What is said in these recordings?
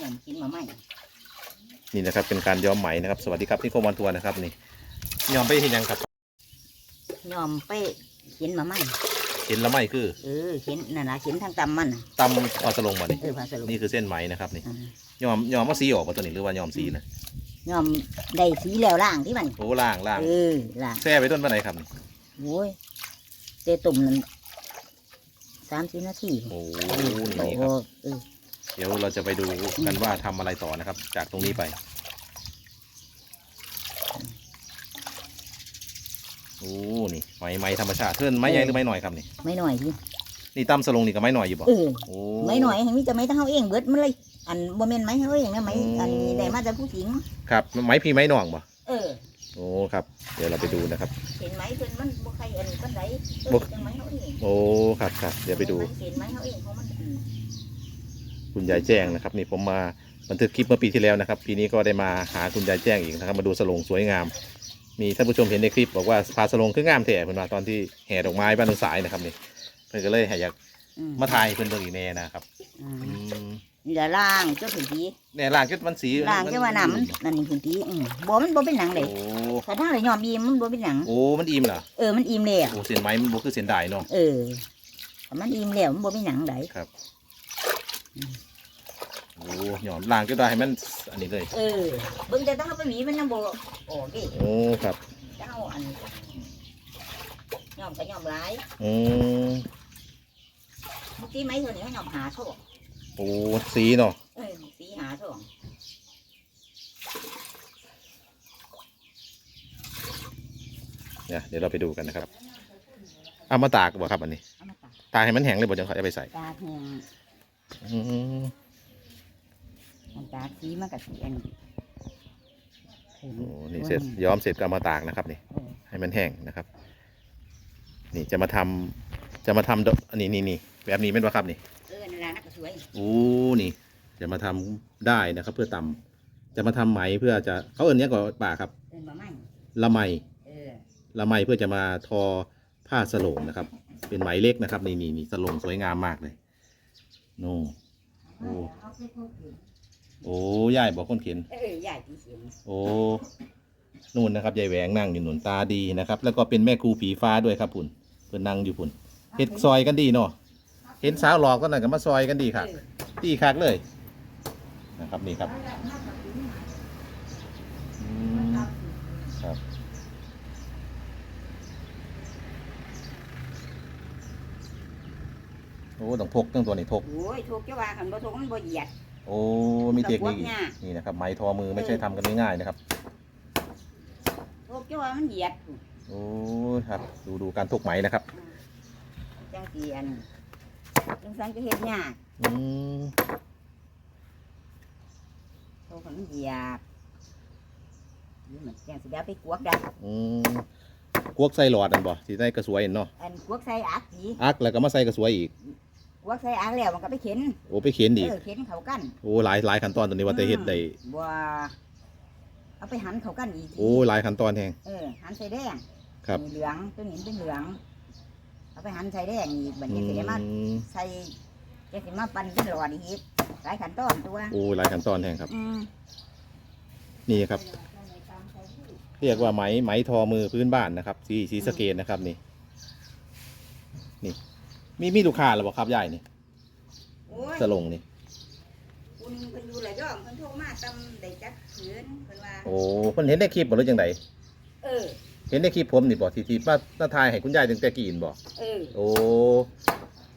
อย่างกินมาใหม่นี่นะครับเป็นการย้อมไหมนะครับ สวัสดีครับที่โคมอนทัวร์นะครับนี่ย้อมไปเห็นยังครับยอมไปเขียนมาใหม่เห็นแล้วไหมคือเออเขียนนั่นนะเขียนทางตำมันน่ะตำพอสลงมานี่เออพาสรุปนี่คือเส้นไหมนะครับนี่อ่าย้อมย้อมมาสีออกมาตัวนี้หรือว่าย้อมสีนะยอมได้สีแล้วล่างที่มันโอ้ล่างล่างเออล่างแช่ไปต้นปานไหนครับนี่โอ้ยเตะตุ่มนั่นสามสิบนาทีโอ้โอ้นี่โหครับเออ เดี๋ยวเราจะไปดูกันว่าทำอะไรต่อนะครับ จากตรงนี้ไปโอ้นี่ไหมไหมธรรมชาติเพื่อนไม้ใหญ่หรือไม้หน่อยครับนี่ไม่หน่อยที่นี่ตำสลงนี่กับไม้หน่อยอยู่บ่เออโอ้ไม่หน่อยให้มีจะไม่ต้องเอาเองเบิดมันเลย อันโมเมนต์ไหมเขาเองนะไหมอืมอันนี้ได้มาจากผู้หญิงครับไม้พี่ไม้หน่องบ่เออโอ้ครับ เดี๋ยวเราไปดูนะครับ เห็นไหมเพิ่นมันบ่ใครอันปันไดเออบ่จังไหมเขาเองโอ้ครับครับเดี๋ยวไปดูเห็นไหมเขาเองเพราะมันอืม คุณยายแจ้งนะครับนี่ผมมาบันทึกคลิปเมื่อปีที่แล้วนะครับ ปีนี้ก็ได้มาหาคุณยายแจ้งอีกนะครับ มาดูสลงสวยงาม มีท่านผู้ชมเห็นในคลิปบอกว่าพาสลงคืองามแท้เพิ่นว่าตอนที่แห่ดอกไม้บ้านนุสายนะครับนี่เพิ่นก็เลยให้อยากอืมมาถ่ายให้เพิ่นเบิ่งอีกแน่นะครับอืมอืมนี่ละล่างเจ้าผืนทีเนี่ยล่างจุดมันสีล่างเจ้าว่าน้ำมันนั่นนี่ผืนทีอืมบ่มันบ่เป็นหนังเลยโอ้ถ้าทางเลยยอมบีมมันบ่เป็นหนังโอ้มันอิ่มเหรอเออมันอิ่มแล้วโอ้เส้นไหมมันบ่คือเส้นได้เนาะเออถ้ามันอิ่มแล้วมันบ่เป็นหนังไดครับ โอ้ยอมล่างจุดได้ให้มันอันนี้เลย เออเบิ่งแต่ถ้าเขาไปหวีมันยังบ่ออกดิโอ้ครับเจ้าอันยอมก็ยอมหลายอืมเมื่อกี้ไหมตัวนี้ให้ยอมหาโชคโอ้สีเนาะเออสีหาโชคเนี่ยเดี๋ยวเราไปดูกันนะครับเอามาตากบ่ครับอันนี้ เอามาตากตากให้มันแห้งเลยบ่จังเขาจะไปใส่ตากแห้ง อืมมันตากสีมันก็สีอันนี้โอ้นี่เสร็จย้อมเสร็จก็เอามาตากนะครับนี่ เออให้มันแห้งนะครับ นี่จะมาทำจะมาทำดอกอันนี้นี่นี่แบบนี้เป็นว่าครับนี่เออนั่นล่ะนักก็สวยโอ้นี่ จะมาทำได้นะครับ เพื่อตำจะมาทำไหมเพื่อจะเขาเอิ้นเนี้ยก่อนป่าครับ เอิ้นบ่ไหม่ละไหมเออละไหมเพื่อจะมาทอผ้าสโลงนะครับ เป็นไหมเล็กนะครับ นี่นี่นี่สโลงสวยงามมากเลย โน่โอ้เอาไปพวกอื่นโอ้ยายบอกคนเขียนเออใหญ่ที่เสียงโอ้นู่นนะครับยายแหวงนั่งอยู่หนุนตาดีนะครับ แล้วก็เป็นแม่ครูผีฟ้าด้วยครับพุ่นเพื่อนนั่งอยู่พุ่นเห็ดซอยกันดีเนาะเห็นสาวหลอกก็นั่นก็มาซอยกันดีครับเออดีคักเลยนะครับนี่ครับอืมครับ โอ้ต้องพกตั้งตัวนี้พก โอ้ยทุกเจ้าว่าคันบ่ทุกมันบ่เหยียด โอ้มีเทคนิคต้องพกเนี่ยนี่นะครับไม้ทอมือไม่ใช่ทำกันง่ายๆนะครับ ทุกเจ้าว่ามันเหยียดโอ้ครับ ดูดูการทุกไหมนะครับจังสีอันจังสันก็เฮ็ดยากอืมทุกคนมันเหยียบนี่มันจังสิได้เอาไปกวกได้อืมกวกใส่หลอดอันบ่ที่ใส่กระสวยเห็นเนาะอันกวกใส่อักสีอักแล้วก็มาใส่กระสวยอีก กวกใส่อักแล้วมันก็ไปเข็นโอ้ไปเข็นอีกเออเข็นเขากันโอ้หลายหลายขั้นตอนตัวนี้ว่าแต่เฮ็ดได้บัวเอาไปหันเขากันอีกทีโอ้หลายขั้นตอนแฮง เออหันใส่แดงครับ มีเหลืองตัวนี้เป็นเหลือง เอาไปหันใส่แดงอีกบัดอืนี้สิได้มามใส่จะสิมาปั่นเป็นหลอดอีกหลายขั้นตอนตัวโอ้หลายขั้นตอนแฮงครับ อืมนี่ครับ เรียกว่าไหมไหมทอมือพื้นบ้านนะครับสีสีสะเกตนะครับนี่นี่ มีมีลูกค้าหรือเปล่าครับยายนี่โอ้ยสลงนี่ คุณเพิ่นอยู่ระยองเพิ่นโทรมาตำได้จักขืนเพิ่นว่า โอ้เพิ่นเห็นในคลิปบ่หรือจังไดเออ เห็นในคลิปผมนี่บ่ที่ที่มามาถ่ายให้คุณยายตั้งแต่กี้นบ่เออโอ้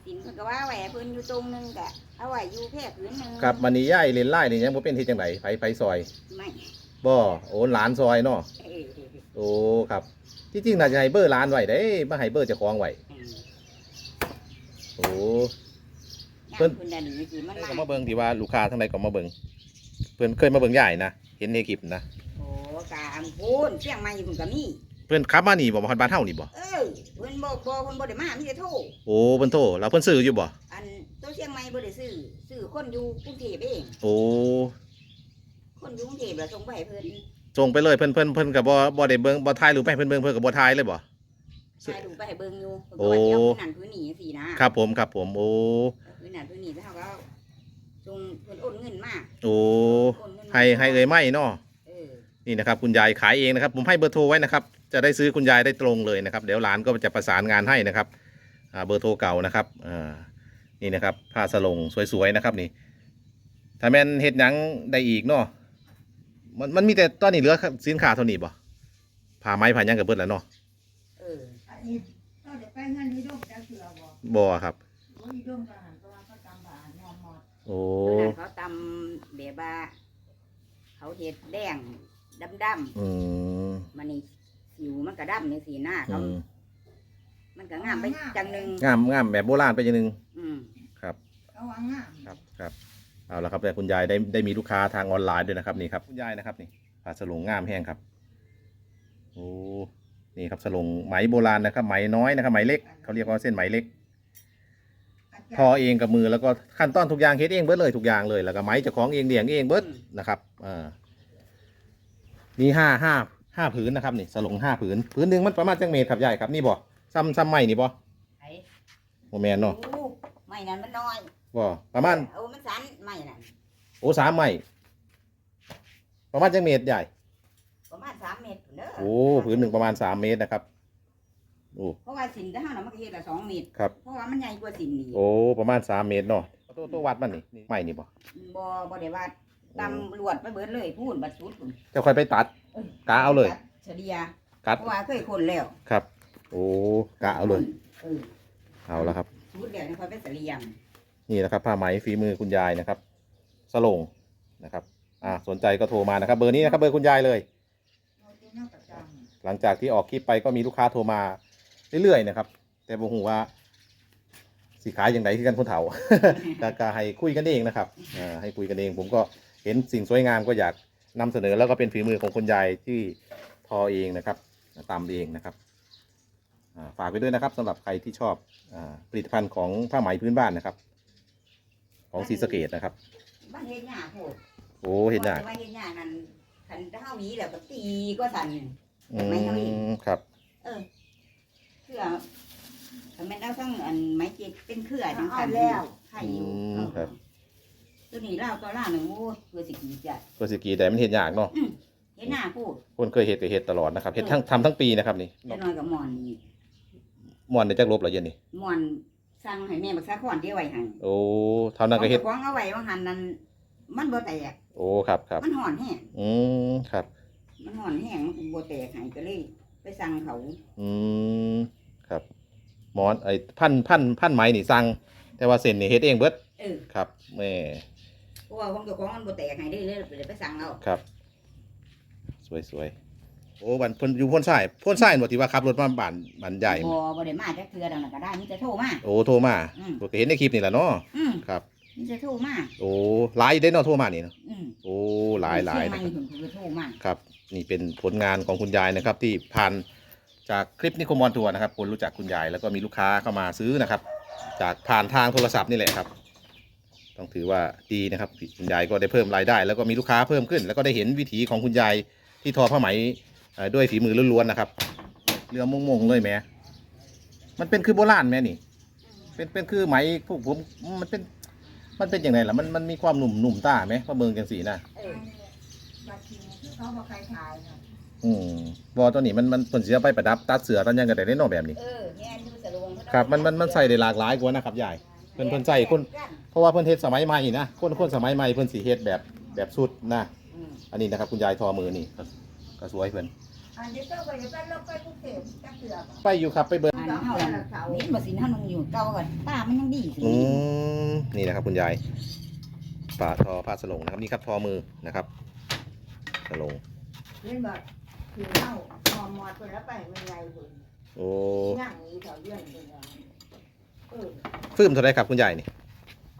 สินเพิ่นก็ว่าไว้ให้เพิ่นอยู่ตรงหนึงก็เอาไว้อยู่แค่ขืนหนึงครับมันนี่ยายเล่นไล่นี่ยังบ่เป็นที่จังไดไผไผซอยไม่บ่โอ้หลานซอยเนาะเออเออโอ้ครับที่จริงน่าจะให้เบอร์ร้านไว้เด้มาให้เบอร์เจ้าของไว้เออ โอ้ เพิ่เพิ่นนเพิ่นได้หนีสิมันเพิ่นมาก็มาเบิ่งที่ว่าลูกค้าทั้งใดก็มาเบิ่งเพิ่นเคยมาเบิ่งใหญ่นะเห็นในคลิปนะโอ้กาอันพูนเชียงใหม่เพิ่นก็มีเพิ่นขับมานี่บ่มาฮอดบ้านเฮานี่บ่เออเพิ่นบ่บ่เพิ่นบ่ได้มามีแต่โทรโอ้เพิ่นโทรแล้วเพิ่นซื้ออยู่บ่อันตัวเชียงใหม่บ่ได้ซื้อซื้อคนอยู่กรุงเทพเองโอ้คนอยู่กรุงเทพแล้วส่งไปให้เพิ่นส่งไปเลยเพิ่นเพิ่นเพิ่นก็บ่บ่ได้เบิ่งบ่ถ่ายรูปไปให้เพิ่นเบิ่งเพิ่นก็บ่ถ่ายเลยบ่ ถ่ายรูปไปให้เบิ่งอยู่เพิ่นโอ้ก็ว่าสิเอาพื้นนั่นพื้นนี่จังซี่นะครับผมครับผมโอ้พื้นนั่นพื้นนี่แล้วเขาก็สตรงเพิ่นโอนเงินมาโอ้โอนเงินมาให้ให้เอ่ยไม่เนาะเออนี่นะครับ คุณยายขายเองนะครับ ผมให้เบอร์โทรไว้นะครับ จะได้ซื้อคุณยายได้ตรงเลยนะครับ เดี๋ยวร้านก็จะประสานงานให้นะครับอ่าเบอร์โทรเก่านะครับอ่านี่นะครับผ้าสลงสวยๆนะครับนี่ ถ้าแม่นเฮ็ดหยังได้อีกเนาะมันมันมีแต่ตอนนี้เหลือสินค้าเท่านี้บ่ผ้าไหมผ้าหยังกับเบิดแล้วเนาะเอออั นนี้เราจะไปงานนี้ร่มจะเสือบ่บ่ครับ โอ้ยร่มก็หันก็ว่าเขาจำบานอนหมดโอ้ตอนนั้นเขาตำแบบว่าเขาเห็ดแดงดำอืมๆมันนี่สิวมันกระดำในสีหน้าอืเขามมันก็งามไปจังหนึ่งงามงามแบบโบราณไปอย่างหนึงอืมครับ เขาวางงามครับครับเอาละครับแต่คุณยายได้ได้มีลูกค้าทางออนไลน์ด้วยนะครับนี่ครับคุณยายนะครับนี่ผ้าสลงงามแห้งครับโอ้ นี่ครับสลงไหมโบราณนะครับไหมน้อยนะครับไหมเล็กเขาเรียกว่าเส้นไหมเล็กอาจทอารย์เองกับมือแล้วก็ขั้นตอนทุกอย่างเฮ็ดเองเบิดเลยทุกอย่างเลยแล้วก็ไหมเจะของเองเดี่ยงเองเบิดนะครับอ่ามีห้าห้าห้าผืนนะครับนี่สลงห้าผืนผืนหนึ่งมันประมาณจังเมตรครับยายครับนี่บ่ซ้ำซ้ำไหมนี่บ่ไอ้โมแมนเนาะโอ้ไม่นั่นมันน้อยบ่ประมาณโอ้มันสันไม่นั่นโอ้สามไหมประมาณจังเมตรใหญ่ ประมาณสามเมตรพุ่นเด้อโอ้ผืนหนึ่งประมาณสามเมตรนะครับโอ้เพราะว่าสินแต่ห้าน่ะมันก็เฮ็ดละสองเมตร ครับ เพราะว่ามันใหญ่กว่าสินนี่โอ้ประมาณสามเมตรเนาะตัวตัววัดมันนี่นี่ไม่นี่บ่บ่บ่ได้ว่าตำรวจไปเบิดเลยพูนบัดสุดพุ่นจะค่อยไปตัดกะเอาเลยเฉลี่ยกัดเพราะว่าเคยคนแล้วครับ โอ้กะเอาเลยเออเอาละครับสุดแล้วนี่ค่อยไปเฉลี่ยนี่นะครับผ้าไหมฝีมือคุณยายนะครับสลงนะครับอ่าสนใจก็โทรมานะครับ เบอร์นี้นะครับเบอร์คุณยายเลย เราจะนั่งประจ หลังจากที่ออกคลิปไปก็มีลูกค้าโทรมาเรื่อยๆนะครับ แต่บอกหูว่าสิขายอย่างไรที่กันคนเฒ่าก็ก็ให้คุยกันเองนะครับอ่าให้คุยกันเอง ผมก็เห็นสิ่งสวยงามก็อยากนำเสนอแล้วก็เป็นฝีมือของคุณยายที่ทอเองนะครับตามเองนะครับอ่าฝากไปด้วยนะครับสำหรับใครที่ชอบอาผลิตภัณฑ์ของผ้าไหมพื้นบ้านนะครับ ของศรีสะเกดนะครับบ้านเฮ็ดหญ้าโพดโอ้เห็นหน้าบ้านเฮ็ดหญ้านั่นคันเฮาหวีแล้วก็ตีก็สั่น อืไม่เอาอีกมครับ เออเครือถ้าแม่นเอาทั้งอันไม้เจ็ดเป็นเครือำทั้งเอาคันแล้ว ไข่อยู่อืมครับ ตัวนี้เล่าตัวล่าหนึ่งโอ้ยเพื่อสิกีจัดตัวสกีแต่มันเห็นยากเนาะเฮ็ดหน้าพูดคนเคยเห็ดก็เห็ดตลอดนะครับเห็ดทั้งทำทั้งปีนะครับนี่จะน้อยกับหมอนนี่มวนในจักรลบเหรอเย็นนี่หมอนสั่งให้แม่บักซาคอนเดียวไว้ให้โอ้เท่านั้นก็เห็ดของเอาไว้ว่าหันนั้นมันบ่แตกโอ้ครับครับมันห่อนแห้งอืมครับ มันห่อนแห้งมันบ่แตกให้ก็เลยไปสั่งเขาอืมครับหมอนไอ้พันพันพันไหมนี่สั่งแต่ว่าเส้นนี่เฮ็ดเองเบิดเออครับแม่เพราะว่าของเจ้าของมันบ่แตกให้ได้เลยเลยไปสั่งเอาครับ สวยสวยโอ้บันเพิ่นอยู่พ้นทรายพ้นทรายบ่ที่ว่าขับรถมาบ้านบ้านใหญ่บ่บ่ได้มาจักเทื่อดังนั้นก็ได้มีแต่โทรมาโอ้โทรมาอืมผมก็เห็นในคลิปนี่แหละเนาะอืมครับมีแต่โทรมาโอ้หลายอยู่ได้เนาะโทรมานี่เนาะอืมโอ้หลายหลายเชีนะงใหครับม่เพิ่นคือโทรมาครับ นี่เป็นผลงานของคุณยายนะครับ ที่ผ่านจากคลิปนิคมอนทัวร์นะครับ คนรู้จักคุณยายแล้วก็มีลูกค้าเข้ามาซื้อนะครับ จากผ่านทางโทรศัพท์นี่แหละครับ ต้องถือว่าดีนะครับคุณยายก็ได้เพิ่มรายได้ แล้วก็มีลูกค้าเพิ่มขึ้น แล้วก็ได้เห็นวิถีของคุณยายที่ทอผ้าไหมด้วยฝีมือล้วนๆนะครับ เรือมงๆเลยแหม่มันเป็นคือโบราณแม่นี่ เป็นเป็นคือไหมพวกผมมันเป็นมันเป็นอย่างไรล่ะมันมันมีความหนุ่มหนุ่มตาไหมพระเมืองจังสีนะ เออ บัตรคิวที่ เขาบอกใครถ่ายนะอืมบอตัวนี้มันมันผลเสียไปประดับ ตัดเสือตอนยังกันแต่ได้นอกแบบนี้ เออแง่ดูสะดวกครับ มันมันมันใส่ได้หลากหลายกว่านะครับยาย เพิ่นเพิ่นใส่คน เพราะว่าเพิ่นเฮ็ดสมัยใหม่นะคนคนสมัยใหม่เพิ่นสีเฮ็ดแบบแบบสุดนะ อืมอันนี้นะครับคุณยายทอมือนี่ก็ก็สวยเพิ่นอันนี้ก็ไปจะไปลบไปภูเก็ตจะเสือบ่ไปอยู่ครับไปเบิ่งอันเฮาน่ะนี่บ่สินเฮานุ่งอยู่เก่าก่อนป้ามันยังดีสิอืมนี่นะครับคุณยายป่าทอผ้าสลงนะครับนี่ครับทอมือนะครับ สลงเล่นบัตรคือเล่าหอมหมอดคนละไปไม่ไงคนโอ้ย่างนี้เขาเยี่ยมคนละเออฟื้มเท่าไรครับคุณยายนี่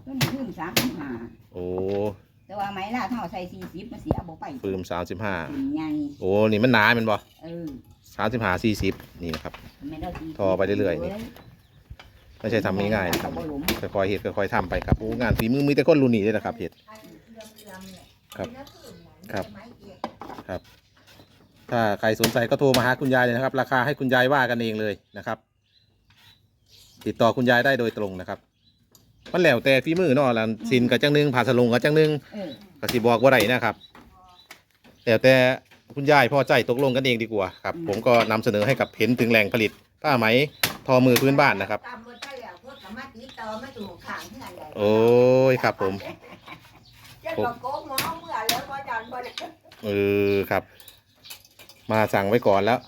ตัวนี้ถึง35โอ้แต่ว่าไม้ลาเฮาใส่40มันสิเอาบ่ไปฟื้มสามสิบห้าถึงใหญ่โอ้นี่มันหนาแมันบ่เออสามสิบห้าสี่สิบนี่นะครับแม่นเอาสิทอไปเรื่อยๆนี่ ไม่ใช่ทำง่ายๆนะครับบ่หลุมค่อยๆเห็ดค่อยๆทำไปครับโอ้งานฝีมือมีแต่คนรุ่นนี้เลยนะครับเห็ดไอ้เรื่องเรื่องเนี่ยครับ ครับไม้เกียรติถ้าใครสนใจก็โทรมาหาคุณยายเลยนะครับ ราคาให้คุณยายว่ากันเองเลยนะครับ ติดต่อคุณยายได้โดยตรงนะครับมันแล้วแต่ฝีมือเนาะแล้วสินกับจังหนึงผ่าสลงกับจังหนึงเออก็สิบอกว่าไรนะครับแล้วแต่คุณยายพอใจตกลงกันเองดีกว่าครับผมก็นำเสนอให้กับเห็นถึงแหล่งผลิตผ้าไหมทอมือพื้นบ้านนะครับ ตามรถไปแล้วพวกสามารถติดต่อมาสู่ข้างที่ไหนได้โอ้ยครับผมเจ้าก็โกงหมอเมื่อแล้วพอจันพอได้ เออครับ มาสั่งไว้ก่อนแล้ว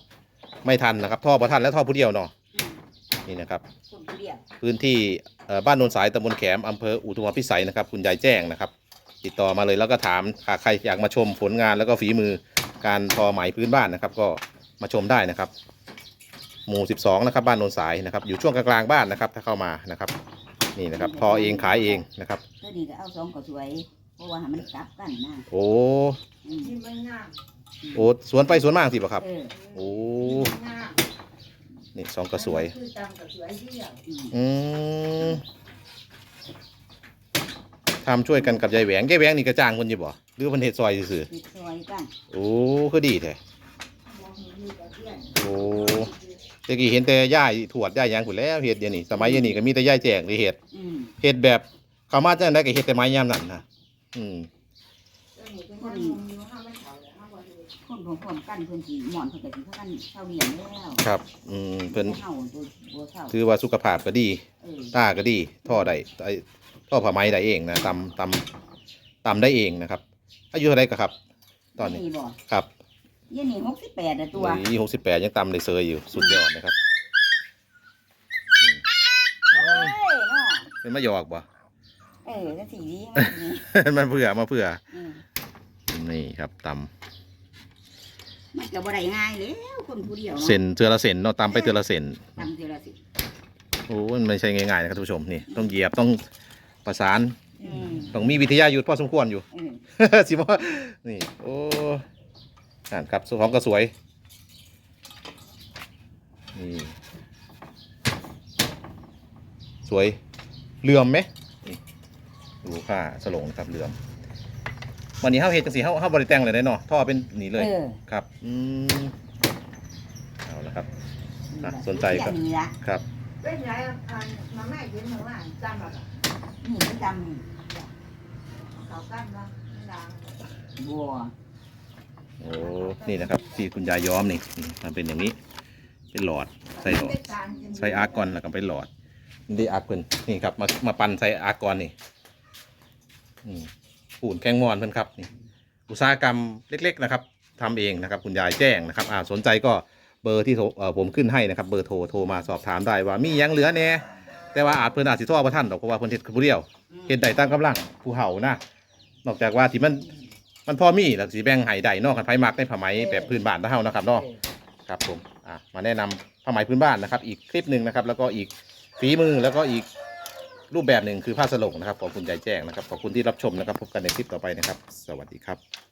ไม่ทันนะครับท่อประทันและท่อผู้เดียวเนาะนี่นะครับ คนผู้เดียวพื้นที่เอ่อบ้านโนนสายตำบลแขมอำเภออุทุมพิสัยนะครับ คุณยายแจ้งนะครับ ติดต่อมาเลยแล้วก็ถามหากใครอยากมาชมผลงานแล้วก็ฝีมือการทอไหมพื้นบ้านนะครับ ก็มาชมได้นะครับ หมู่ 12 นะครับ บ้านโนนสายนะครับ อยู่ช่วงกลางๆบ้านนะครับ ถ้าเข้ามานะครับ นี่นะครับทอเองขายเองนะครับ ตัวนี้ก็เอาสองก็สวย เพราะว่าให้มันกลับกันนะโอ้อืมที่มันงามโอ้สวนไปสวนมากสิบ่ครับ เออโอ้งามนี่สองก็สวย คือตามก็สวยเดียวอืมอืมทำช่วยกันกับยายแหวงยายแหวงนี่กระจ้างคนอยู่บ่หรือมันเห็ดซอยซื่อติดซอยกันๆโอ้คือดีแท้มองมีแต่เพื่อนโอ้ตะกี้เห็นแต่ย่ายถวดย่ายหยังพุ่นแล้วเห็ดเดี๋ยวนี้สมัยเดี๋ยวนี้ก็มีแต่ย่ายแจกหรือเห็ดอืมเห็ดแบบเขามาจังได้ก็เห็ดแต่ไม้ยามนั่นนะ อืมตัวนี้เป็นยังมุมอยู่ห้ามันเขาเลยห้าวันเลยคนรวมความกันเพิ่นสิหมอนเพิ่นก็สิพากันเท่าเรียนแล้วครับ อืมเพิ่นเฮาตัวบ่เท่าถือว่าสุขภาพก็ดี เออตาก็ดี ท่อได้ไอ้ท่อผ้าไหมได้เองนะตำตำตำได้เองนะครับ อายุเท่าไรก็ครับ ตอนนี้บ่ครับเยี่ยนี่68น่ะตัวนี่หกสิบแปดยังตำได้เซยอยู่สุดยอดนะครับอืมเอ้ยเนาะเป็นมะยอกบ่ เออจังสีดีมันนี่มันเผื่อมาเผื่อ อืมนี่ครับตมันก็บ่ได้ง่ายแล้วคนผู้เดียวำเนาะเส้นเทือละเส้นเนาะตำไปเทือละเส้นตำเทื่อละสิโอ้มันไม่ใช่ง่ายๆนะครับท่านผู้ชมนี่ต้องเหยียบต้องประสานอืมต้องมีวิทยายุทธพอสมควรอยู่ เออ สิว่านี่โอ้อ่านครับของก็สวยนี่สวยเหลื่อมไหมนี่ ดูค่าสลงนะครับเหลื่อมวันนี้เฮาเฮ็ดจังซี่เฮาเฮาบ่ได้แต่งเลยได้เนาะท่อเป็นนี่เลยเออ ครับอืมเอาละครับ อะสนใจก็อย่างนี้ละครับ เป็นไงอันมาแม่ยิ้มมาว่าจำแบบนี่มันจเขากั้นว่าดังำบัวโอ้นี่นะครับที่คุณยายย้อมนี่นี่มันเป็นอย่างนี้เป็นหลอดใส่หลอด ใส่อาร์กอนแล้วก็ไปหลอดนี่อาร์กเพิ่นนี่ครับมามาปั่นใส่อาร์กอนนี่ ปูนแกงมอนเพิ่นครับนี่อุตสาหกรรมเล็ก ๆ นะครับทำเองนะครับคุณยายแจ้งนะครับอ่าสนใจก็เบอร์ที่เอ่อผมขึ้นให้นะครับ เบอร์โทรโทรมาสอบถามได้ว่ามียังเหลือแน่แต่ว่าอาจเพิ่นอาจสิโทรบ่ทันดอกเพราะว่าเพิ่นเฮ็ดคือผู้เดียวเฮ็ดได้ตามกำลังผู้เฒ่านะนอกจากว่าที่มันมันพอมีแล้วสิแบ่งให้ได้นอกกันไผมักในผ้าไหมแบบพื้นบ้านเฮานะครับเนาะครับผมอะมาแนะนำผ้าไหมพื้นบ้านนะครับ อีกคลิปหนึ่งนะครับ แล้วก็อีกฝีมือแล้วก็อีก รูปแบบหนึ่งคือผ้าสลงนะครับ ขอบคุณยายแจ้งนะครับ ขอบคุณที่รับชมนะครับ พบกันในคลิปต่อไปนะครับ สวัสดีครับ